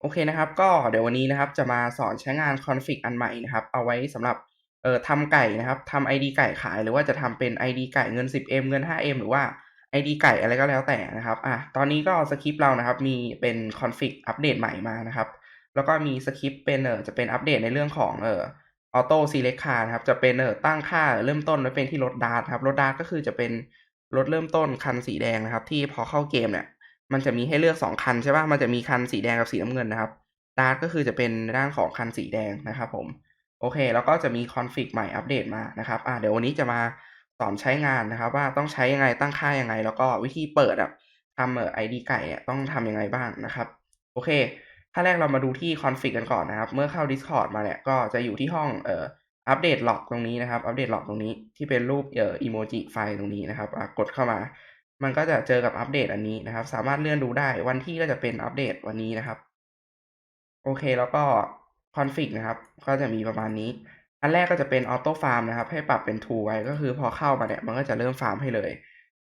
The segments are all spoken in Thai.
โอเคนะครับ ก็เดี๋ยววันนี้นะครับจะมาสอนใช้งานคอนฟิกอันใหม่นะครับ เอาไว้สำหรับเอ่อทำไก่นะครับทำ ID ไก่ขาย หรือว่าจะทำเป็น ID ไก่เงิน 10M เงิน 5M หรือว่า ID ไก่อะไรก็แล้วแต่นะครับอะตอนนี้ก็สคริปต์เรานะครับ มีเป็นคอนฟิกอัปเดตใหม่มานะครับ แล้วก็มีสคริปต์เป็นเอ่อจะเป็นอัปเดตในเรื่องของเอ่อออโต้ซีเล็กคาร์นะครับ จะเป็นเอ่อตั้งค่าเริ่มต้นไว้เป็นที่รถดาร์ทครับรถดาร์ก็คือจะเป็นรถเริ่มต้นคันสีแดงนะครับ ที่พอเข้าเกมเนี่ย มันจะมีให้เลือก2คันใช่ป่ะมันจะมีคันสีแดงกับสีน้ำเงินนะครับดาร์ทก็คือจะเป็นด้านของคันสีแดงนะครับผม โอเค แล้วก็จะมีคอนฟิกใหม่อัปเดตมานะครับอ่าเดี๋ยววันนี้จะมาสอนใช้งานนะครับว่าต้องใช้ยังไงตั้งค่ายังไง แล้วก็วิธีเปิดอะทำเอ่อ ID ไก่เนี่ยต้องทำยังไงบ้างนะครับ โอเคขั้นแรกเรามาดูที่คอนฟิกกันก่อนนะครับ เมื่อเข้า Discord มาเนี่ยก็จะอยู่ที่ห้องเอ่ออัปเดตล็อกตรงนี้นะครับ อัปเดตล็อกตรงนี้ที่เป็นรูปเอ่ออีโมจิไฟล์ตรงนี้นะครับอะกดเข้ามา มันก็จะเจอกับอัปเดตอันนี้นะครับ สามารถเลื่อนดูได้ วันที่ก็จะเป็นอัปเดตวันนี้นะครับ โอเคแล้วก็คอนฟิกนะครับ ก็จะมีประมาณนี้ อันแรกก็จะเป็นออโต้ฟาร์มนะครับ ให้ปรับเป็น true ไว้ก็คือพอเข้ามาเนี่ย มันก็จะเริ่มฟาร์มให้เลย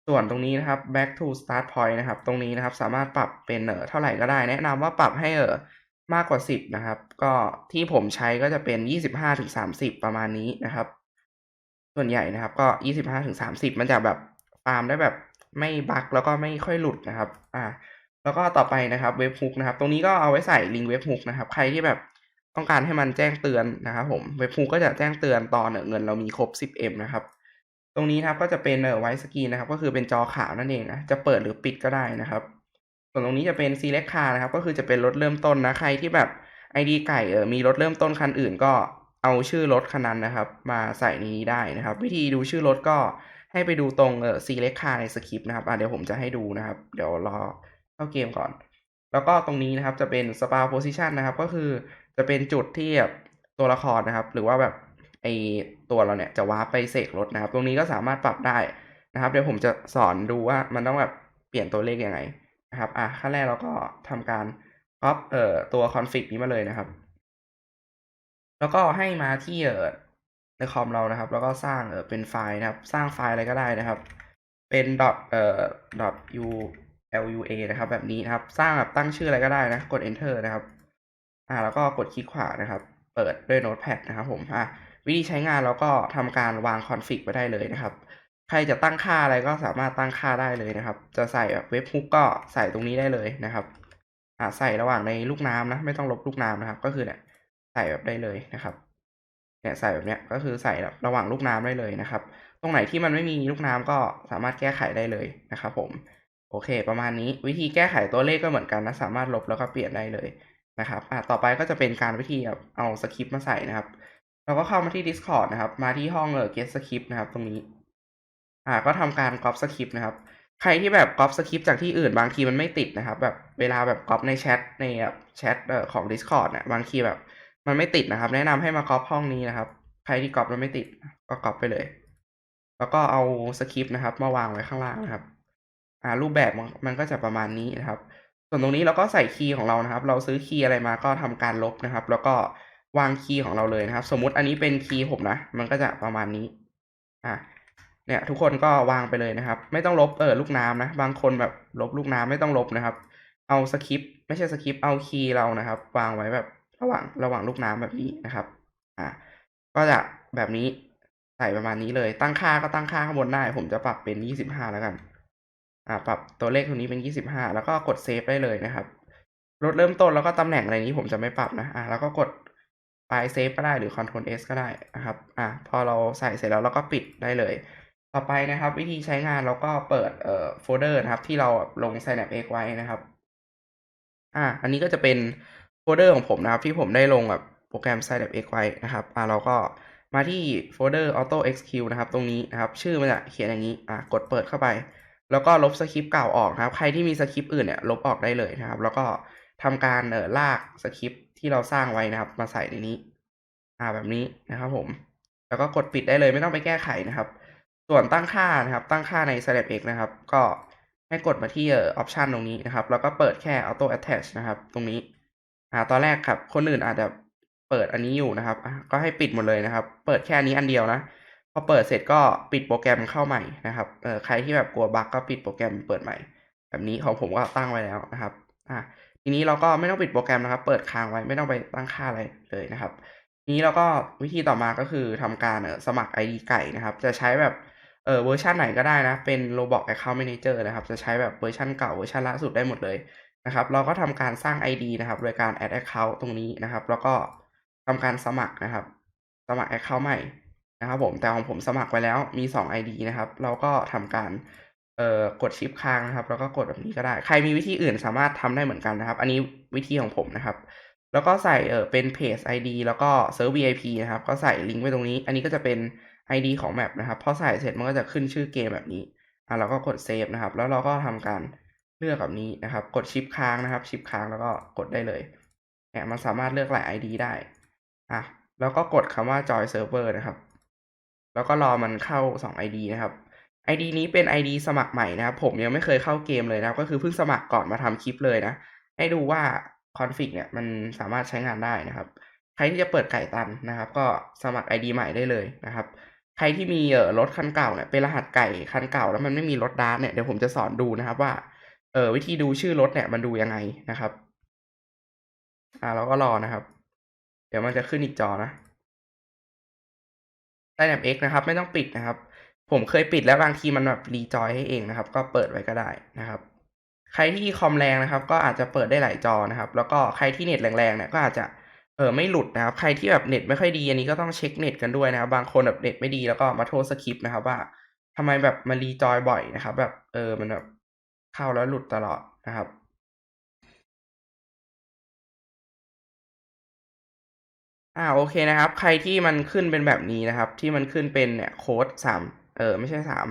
ส่วนตรงนี้นะครับ back to start point นะครับ ตรงนี้นะครับ สามารถปรับเป็นเออเท่าไหร่ก็ได้ แนะนำว่าปรับให้เออมากกว่า 10 นะครับ ก็ที่ผมใช้ก็จะเป็น 25-30 ประมาณนี้นะครับ ส่วนใหญ่นะครับ ก็ 25-30 มันจะแบบฟาร์มได้แบบ ไม่บั๊กแล้วก็ไม่ค่อยหลุดนะครับ อ่า แล้วก็ต่อไปนะครับเว็บฮุกนะครับ ตรงนี้ก็เอาไว้ใส่ลิงก์เว็บฮุกนะครับ ใครที่แบบต้องการให้มันแจ้งเตือนนะครับผม เว็บฮุกก็จะแจ้งเตือนตอนเงินเรามีครบ 10M นะครับ ตรงนี้นะครับก็จะเป็นเออไวสกรีนนะครับ ก็คือเป็นจอขาวนั่นเองนะ จะเปิดหรือปิดก็ได้นะครับ ส่วนตรงนี้จะเป็น select car นะครับ ก็คือจะเป็นรถเริ่มต้นนะ ใครที่แบบ ID ไก่เออมีรถเริ่มต้นคันอื่น ก็เอาชื่อรถคันนั้นนะครับ มาใส่นนี้ได้นะครับ วิธีดูชื่อรถก็ ให้ไปดูตรงเอ่อ select car ในสคริปต์นะครับอะเดี๋ยวผมจะให้ดูนะครับ เดี๋ยวรอเข้าเกมก่อน แล้วก็ตรงนี้นะครับจะเป็น spawn position นะครับ ก็คือจะเป็นจุดที่แบบตัวละครนะครับ หรือว่าแบบไอตัวเราเนี่ยจะวาร์ปไปเสกรถนะครับ ตรงนี้ก็สามารถปรับได้นะครับ เดี๋ยวผมจะสอนดูว่ามันต้องแบบเปลี่ยนตัวเลขยังไงนะครับ อะขั้นแรกเราก็ทำการก๊อปเอ่อตัวคอนฟิกนี้มาเลยนะครับ แล้วก็ให้มาที่เอ่อ ในคอมเรานะครับ แล้วก็สร้างเออเป็นไฟล์นะครับ สร้างไฟล์อะไรก็ได้นะครับ เป็น dot เอ่อ dot u lua นะครับ แบบนี้นะครับ สร้างแบบตั้งชื่ออะไรก็ได้นะ กด enter นะครับ อ่า แล้วก็กดคลิกขวานะครับ เปิดด้วย notepad นะครับ ผม อะวิธีใช้งานเราก็ทำการวางคอนฟิกไว้ได้เลยนะครับ ใครจะตั้งค่าอะไรก็สามารถตั้งค่าได้เลยนะครับ จะใส่แบบเว็บฮุกก็ใส่ตรงนี้ได้เลยนะครับ อ่าใส่ระหว่างในลูกน้ำนะ ไม่ต้องลบลูกน้ำนะครับ ก็คือเนี่ยใส่แบบได้เลยนะครับ เนี่ยใส่แบบเนี้ยก็คือใส่ระหว่างลูกน้ำได้เลยนะครับ ตรงไหนที่มันไม่มีลูกน้ำก็สามารถแก้ไขได้เลยนะครับผมโอเค ประมาณนี้วิธีแก้ไขตัวเลขก็เหมือนกันนะสามารถลบแล้วก็เปลี่ยนได้เลยนะครับอ่าต่อไปก็จะเป็นการวิธีแบบเอาสคริปต์มาใส่นะครับ เราก็เข้ามาที่ Discord นะครับ มาที่ห้องเออ get script นะครับ ตรงนี้ อ่า ก็ทำการ copy script นะครับ ใครที่แบบก๊อปสคริปต์จากที่อื่นบางทีมันไม่ติดนะครับ แบบเวลาแบบก๊อปในแชทในแบบแชทเอ่อของ Discord เนี่ยบางทีแบบ มันไม่ติดนะครับ แนะนำให้มาก๊อปห้องนี้นะครับ ใครที่ก๊อปแล้วไม่ติดก็ก๊อปไปเลย แล้วก็เอาสคริปต์นะครับ มาวางไว้ข้างล่างนะครับอ่ารูปแบบมันก็จะประมาณนี้นะครับ ส่วนตรงนี้เราก็ใส่คีย์ของเรานะครับ เราซื้อคีย์อะไรมาก็ทำการลบนะครับ แล้วก็วางคีย์ของเราเลยนะครับ สมมุติอันนี้เป็นคีย์ผมนะ มันก็จะประมาณนี้ อ่าเนี่ย ทุกคนก็วางไปเลยนะครับ ไม่ต้องลบเออลูกน้ำนะ บางคนแบบลบลูกน้ำไม่ต้องลบนะครับ เอาสคริปต์ไม่ใช่สคริปต์เอาคีย์เรานะครับ วางไว้แบบ ระหว่างระหว่างลูกน้ำแบบนี้นะครับ อ่า ก็จะแบบนี้ใส่ประมาณนี้เลย ตั้งค่าก็ตั้งค่าข้างบนได้ ผมจะปรับเป็นยี่สิบห้าแล้วกัน อ่า ปรับตัวเลขตรงนี้เป็นยี่สิบห้าแล้วก็กดเซฟได้เลยนะครับรถเริ่มต้นแล้วก็ตำแหน่งอะไรนี้ผมจะไม่ปรับนะ อ่าแล้วก็กดไฟล์เซฟก็ได้หรือ Ctrl S ก็ได้นะครับ อ่าพอเราใส่เสร็จแล้วเราก็ปิดได้เลย ต่อไปนะครับ วิธีใช้งานเราก็เปิดเอ่อโฟลเดอร์นะครับ ที่เราลง Synapse X ไว้นะครับ อ่า อันนี้ก็จะเป็น โฟลเดอร์ของผมนะครับ ที่ผมได้ลงแบบโปรแกรม Synapse X ไว้นะครับอ่าเราก็มาที่โฟลเดอร์ Auto Execute นะครับ ตรงนี้นะครับ ชื่อมันจะเขียนอย่างนี้อ่ากดเปิดเข้าไป แล้วก็ลบสคริปต์เก่าออกนะครับ ใครที่มีสคริปต์อื่นเนี่ยลบออกได้เลยนะครับ แล้วก็ทำการเอ่อลากสคริปต์ที่เราสร้างไว้นะครับ มาใส่ในนี้ อ่าแบบนี้นะครับ ผม แล้วก็กดปิดได้เลยไม่ต้องไปแก้ไขนะครับ ส่วนตั้งค่านะครับ ตั้งค่าใน Synapse X นะครับ ก็ให้กดมาที่เอ่อ option ตรงนี้นะครับ แล้วก็เปิดแค่ auto attach นะครับ ตรงนี้ อ่าตอนแรกครับ คนอื่นอาจจะเปิดอันนี้อยู่นะครับก็ให้ปิดหมดเลยนะครับ เปิดแค่นี้อันเดียวนะพอเปิดเสร็จก็ปิดโปรแกรมเข้าใหม่นะครับเออใครที่แบบกลัวบั๊กก็ปิดโปรแกรมเปิดใหม่ แบบนี้ของผมก็ตั้งไว้แล้วนะครับอ่าทีนี้เราก็ไม่ต้องปิดโปรแกรมนะครับ เปิดค้างไว้ไม่ต้องไปตั้งค่าอะไรเลยนะครับทีนี้เราก็วิธีต่อมาก็คือทำการสมัคร ID ไก่นะครับ จะใช้แบบเออเวอร์ชันไหนก็ได้นะ เป็น Roblox Account Manager นะครับ จะใช้แบบเวอร์ชันเก่าเวอร์ชันล่าสุดได้หมดเลย นะครับ เราก็ทำการสร้าง ID นะครับ โดยการ add account ตรงนี้นะครับ แล้วก็ทำการสมัครนะครับ สมัคร account ใหม่นะครับ ผม แต่ของผมสมัครไว้แล้วมี 2 ID นะครับ เราก็ทำการเอ่อกดชิปค้างนะครับ แล้วก็กดแบบนี้ก็ได้ ใครมีวิธีอื่นสามารถทำได้เหมือนกันนะครับ อันนี้วิธีของผมนะครับ แล้วก็ใส่เออเป็นเพจ ID แล้วก็เซิร์ฟ VIP นะครับ ก็ใส่ลิงก์ไว้ตรงนี้ อันนี้ก็จะเป็น ID ของแมปนะครับ พอใส่เสร็จมันก็จะขึ้นชื่อเกมแบบนี้ อะเราก็กดเซฟนะครับ แล้วเราก็ทำการ เลือกแบบนี้นะครับ กดชิปค้างนะครับชิปค้างแล้วก็กดได้เลยเนี่ยมันสามารถเลือกหลาย ID ได้อะแล้วก็กดคำว่า join server นะครับ แล้วก็รอมันเข้า 2 ID นะครับ ID นี้เป็น ID สมัครใหม่นะครับ ผมยังไม่เคยเข้าเกมเลยนะครับ ก็คือเพิ่งสมัครก่อนมาทำคลิปเลยนะ ให้ดูว่าคอนฟิกเนี่ยมันสามารถใช้งานได้นะครับ ใครที่จะเปิดไก่ตันนะครับ ก็สมัคร ID ใหม่ได้เลยนะครับ ใครที่มีเอ่อรถคันเก่าเนี่ยเป็นรหัสไก่คันเก่าแล้วมันไม่มีรถดาร์เนี่ยเดี๋ยวผมจะสอนดูนะครับว่า เออวิธีดูชื่อรถเนี่ยมันดูยังไงนะครับ อ่าเราก็รอนะครับ เดี๋ยวมันจะขึ้นอีกจอนะได้แนบ X นะครับ ไม่ต้องปิดนะครับ ผมเคยปิดแล้วบางทีมันแบบรีจอยให้เองนะครับ ก็เปิดไว้ก็ได้นะครับ ใครที่คอมแรงนะครับ ก็อาจจะเปิดได้หลายจอนะครับ แล้วก็ใครที่เน็ตแรงๆเนี่ยก็อาจจะเออไม่หลุดนะครับ ใครที่แบบเน็ตไม่ค่อยดีอันนี้ก็ต้องเช็คเน็ตกันด้วยนะครับ บางคนแบบเน็ตไม่ดีแล้วก็มาโทษสคริปต์นะครับว่าทำไมแบบมารีจอยบ่อยนะครับ แบบเออมันแบบ เข้าแล้วหลุดตลอดนะครับอ่าโอเคนะครับ ใครที่มันขึ้นเป็นแบบนี้นะครับ ที่มันขึ้นเป็นเนี่ยโค้ดสามเออไม่ใช่สาม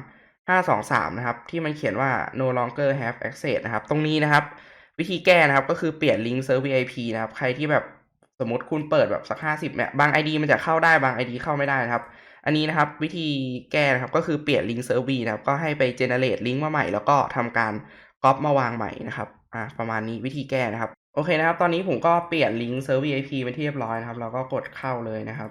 ห้าสองสามนะครับ ที่มันเขียนว่า no longer have access นะครับ ตรงนี้นะครับ วิธีแก้นะครับก็คือเปลี่ยนลิงก์เซิร์ VIP นะครับ ใครที่แบบสมมติคุณเปิดแบบสักห้าสิบเนี่ยบาง ID มันจะเข้าได้บาง ID เข้าไม่ได้นะครับ อันนี้นะครับวิธีแก้นะครับก็คือเปลี่ยนลิงก์เซิร์ฟ V นะครับก็ให้ไป generate ลิงก์มาใหม่แล้วก็ทำการก๊อปมาวางใหม่นะครับอ่าประมาณนี้วิธีแก้นะครับโอเคนะครับ ตอนนี้ผมก็เปลี่ยนลิงก์เซิร์ฟ VIP เป็นที่เรียบร้อยนะครับ เราก็กดเข้าเลยนะครับ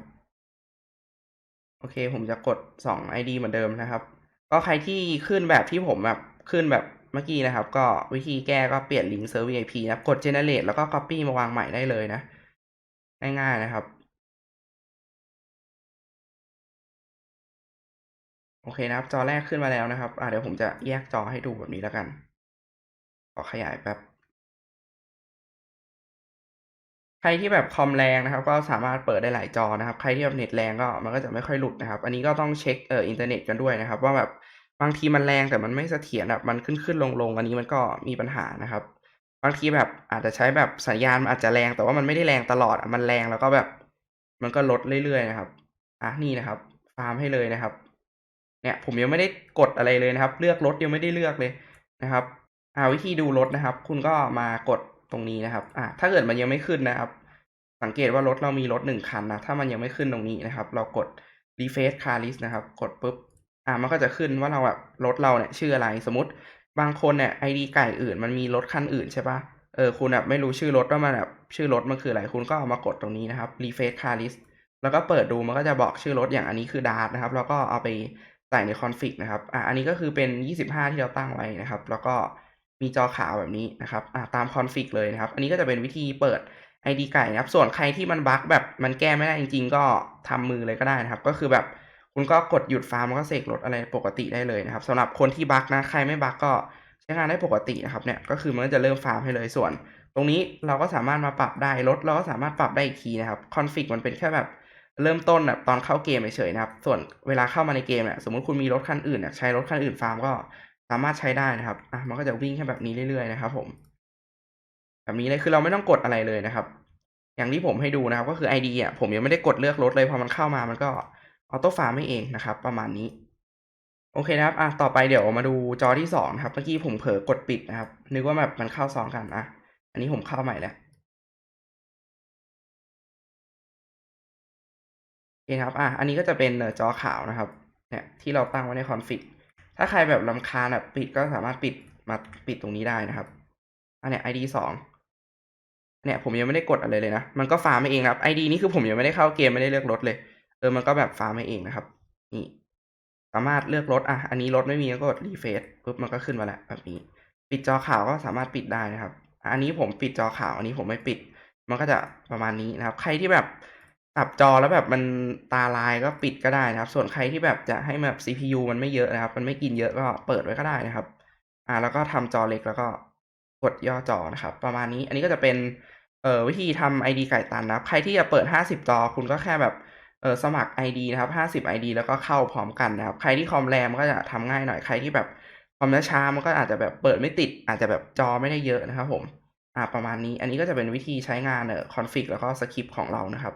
โอเค ผมจะกด 2 ID เหมือนเดิมนะครับ ก็ใครที่ขึ้นแบบที่ผมแบบขึ้นแบบเมื่อกี้นะครับ ก็วิธีแก้ก็เปลี่ยนลิงก์เซิร์ฟ VIP นะครับ กด generate แล้วก็ copy มาวางใหม่ได้เลยนะ ง่ายๆนะครับ โอเคนะครับ จอแรกขึ้นมาแล้วนะครับอ่าเดี๋ยวผมจะแยกจอให้ดูแบบนี้แล้วกัน ขอขยายแป๊บ ใครที่แบบคอมแรงนะครับ ก็สามารถเปิดได้หลายจอนะครับ ใครที่แบบเน็ตแรงก็มันก็จะไม่ค่อยหลุดนะครับ อันนี้ก็ต้องเช็คเอ่ออินเทอร์เน็ตกันด้วยนะครับ ว่าแบบบางทีมันแรงแต่มันไม่เสถียรแบบมันขึ้นขึ้นลงลงอันนี้มันก็มีปัญหานะครับ บางทีแบบอาจจะใช้แบบสัญญาณมันอาจจะแรงแต่ว่ามันไม่ได้แรงตลอดมันแรงแล้วก็แบบ มันก็ลดเรื่อยๆนะครับอะนี่นะครับฟาร์มให้เลยนะครับ เนี่ยผมยังไม่ได้กดอะไรเลยนะครับ เลือกรถยังไม่ได้เลือกเลยนะครับอ่าวิธีดูรถนะครับ คุณก็มากดตรงนี้นะครับอ่าถ้าเกิดมันยังไม่ขึ้นนะครับ สังเกตว่ารถเรามีรถหนึ่งคันนะ ถ้ามันยังไม่ขึ้นตรงนี้นะครับ เรากด refresh car list นะครับ กดปุ๊บอ่ามันก็จะขึ้นว่าเราแบบรถเราเนี่ยชื่ออะไรสมมติบางคนเนี่ย ID ไก่อื่นมันมีรถคันอื่นใช่ปะเออคุณแบบไม่รู้ชื่อรถว่ามันแบบชื่อรถมันคืออะไรคุณก็เอามากดตรงนี้นะครับ refresh car list แล้วก็เปิดดูมันก็จะบอกชื่อรถอย่างอันนี้คือ dart นะครับ แล้วก็เอาไป ใส่ในคอนฟิกนะครับอ่าอันนี้ก็คือเป็น 25 ที่เราตั้งไว้นะครับ แล้วก็มีจอขาวแบบนี้นะครับอ่าตามคอนฟิกเลยนะครับ อันนี้ก็จะเป็นวิธีเปิด ID ไก่นะครับ ส่วนใครที่มันบั๊กแบบมันแก้ไม่ได้จริง ๆ ก็ทำมือเลยก็ได้นะครับ ก็คือแบบคุณก็กดหยุดฟาร์มแล้วก็เสกรถอะไรปกติได้เลยนะครับสำหรับคนที่บั๊กนะใครไม่บั๊กก็ใช้งานได้ปกตินะครับเนี่ยก็คือมันก็จะเริ่มฟาร์มให้เลยส่วน ตรงนี้เราก็สามารถมาปรับได้รถเราก็สามารถปรับได้อีกทีนะครับคอนฟิกมันเป็นแค่แบบ เริ่มต้นแบบตอนเข้าเกมเฉยๆนะครับ ส่วนเวลาเข้ามาในเกมเนี่ยสมมติคุณมีรถคันอื่นเนี่ยใช้รถคันอื่นฟาร์มก็สามารถใช้ได้นะครับอะมันก็จะวิ่งแค่แบบนี้เรื่อยๆนะครับ ผมแบบนี้เลยคือเราไม่ต้องกดอะไรเลยนะครับ อย่างที่ผมให้ดูนะครับ ก็คือ ID อะผมยังไม่ได้กดเลือกรถเลยพอมันเข้ามามันก็ออโต้ฟาร์มให้เองนะครับ ประมาณนี้ โอเคนะครับอะต่อไปเดี๋ยวมาดูจอที่สองนะครับเมื่อกี้ผมเผลอกดปิดนะครับ นึกว่าแบบมันเข้าซ้อนกันอะ อันนี้ผมเข้าใหม่แล้ว โอเคครับ อะ อันนี้ก็จะเป็นจอขาวนะครับ เนี่ยที่เราตั้งไว้ในคอนฟิก ถ้าใครแบบลำคาญแบบปิดก็สามารถปิดมาปิดตรงนี้ได้นะครับ อันเนี้ย ID สองเนี่ยผมยังไม่ได้กดอะไรเลยนะ มันก็ฟาร์มเองครับ ID นี่คือผมยังไม่ได้เข้าเกมไม่ได้เลือกรถเลย เออ มันก็แบบฟาร์มเองนะครับ นี่ สามารถเลือกรถ อะ อันนี้รถไม่มีก็กดรีเฟซปุ๊บมันก็ขึ้นมาแล้วแบบนี้ ปิดจอขาวก็สามารถปิดได้นะครับ อันนี้ผมปิดจอขาว อันนี้ผมไม่ปิด มันก็จะประมาณนี้นะครับ ใครที่แบบ ปรับจอแล้วแบบมันตาลายก็ปิดก็ได้นะครับ ส่วนใครที่แบบจะให้แบบ CPU มันไม่เยอะนะครับ มันไม่กินเยอะก็เปิดไว้ก็ได้นะครับ อ่า แล้วก็ทำจอเล็กแล้วก็กดย่อจอนะครับ ประมาณนี้อันนี้ก็จะเป็นเอ่อวิธีทำ ID ไก่ตันนะครับ ใครที่จะเปิด 50 จอ คุณก็แค่แบบเออสมัคร ID นะครับ 50 ID แล้วก็เข้าพร้อมกันนะครับ ใครที่คอมแรมก็จะทำง่ายหน่อย ใครที่แบบคอมช้ามันก็อาจจะแบบเปิดไม่ติด อาจจะแบบจอไม่ได้เยอะนะครับผม อ่าประมาณนี้ อันนี้ก็จะเป็นวิธีใช้งานเอ่อคอนฟิกแล้วก็สคริปต์ของเรานะครับ